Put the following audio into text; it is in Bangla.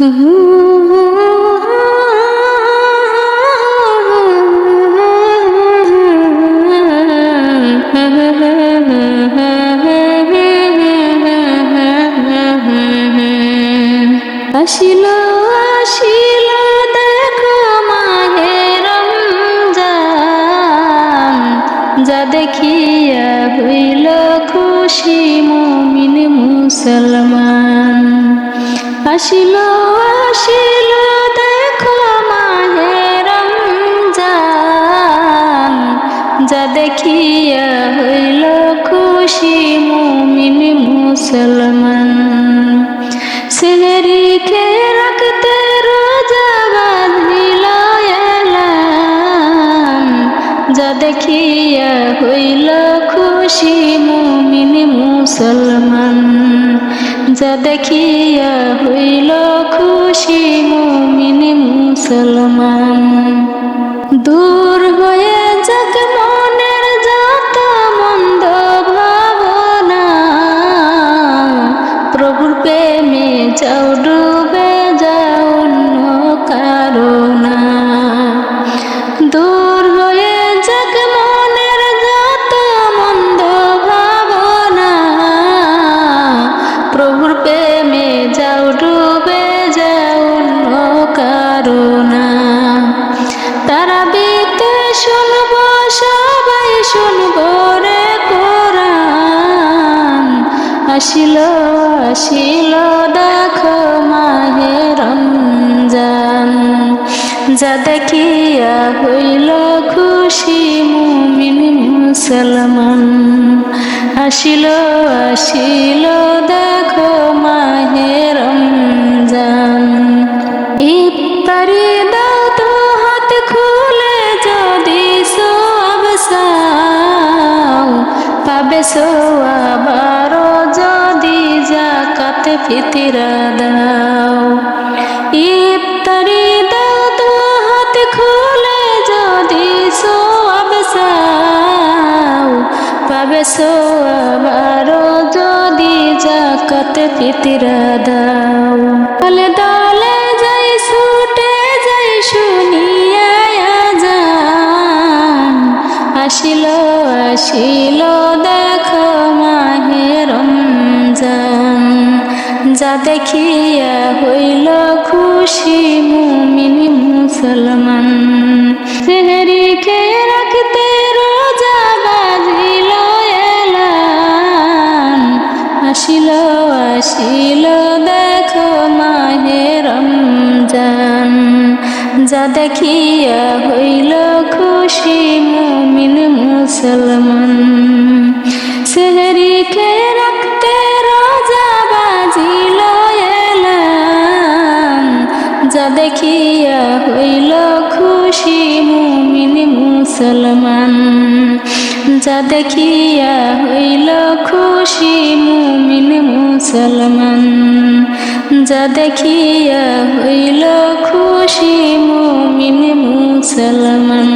আসিল আসিল দেখো রমজান। যা দেখিয়া হইল খুশি মুমিন মুসলমান। আসিল আসিল দেখো মাহে রমজান। যা দেখিয়া হইল খুশি মুমিন মুসলমান। সেহরিকে রাখতে রোজা বাঁধিল যা দেখিয়া হইল খুশি মুমিন মুসলমান। যা দেখিয়া হইল খুশি মুমিন মুসলমান। দূর হয়ে যাক মনের যত মন্দ ভাবনা। প্রভুর প্রেমে যাও প্রেমে যাও ডুবে যাও কারণা তারা বিতে শুনব, সবাই শুনব রে কোরআন। আসিল আসিল, দেখো মাহে রমজান। যা দেখিয়া হইল খুশি মুমিন মুসলমান। আসিল আসিল, দেখো মাহে রমজান। ইফতারি দাও তো হাত খুলে যদি সব সাও পাবে সোয়াবারো যদি জাকাত ফিতরা দাও। ইফতারি দাও তো হাত খুলে যদি সব সাও পাবে জাকাত ফিতরা দাও দলে দলে যাই, ছুটে যাই, শুনিয়া যান আসিল আসিল, দেখো মাহে রমজান। যা দেখিয়া হইল খুশি মুমিন মুসলমান। আসিল আসিল, দেখো মাহে রমজান। যা দেখিয়া হইল খুশি মুমিন মুসলমান। সেহরিকে রাখতে রোজা বাজিল এলান। যা দেখিয়া হইল খুশি মুমিন মুসলমান। যা দেখিয়া হইল খুশি মুমিন মুসলমান। যা দেখিয়া হইল খুশি মুমিন মুসলমান।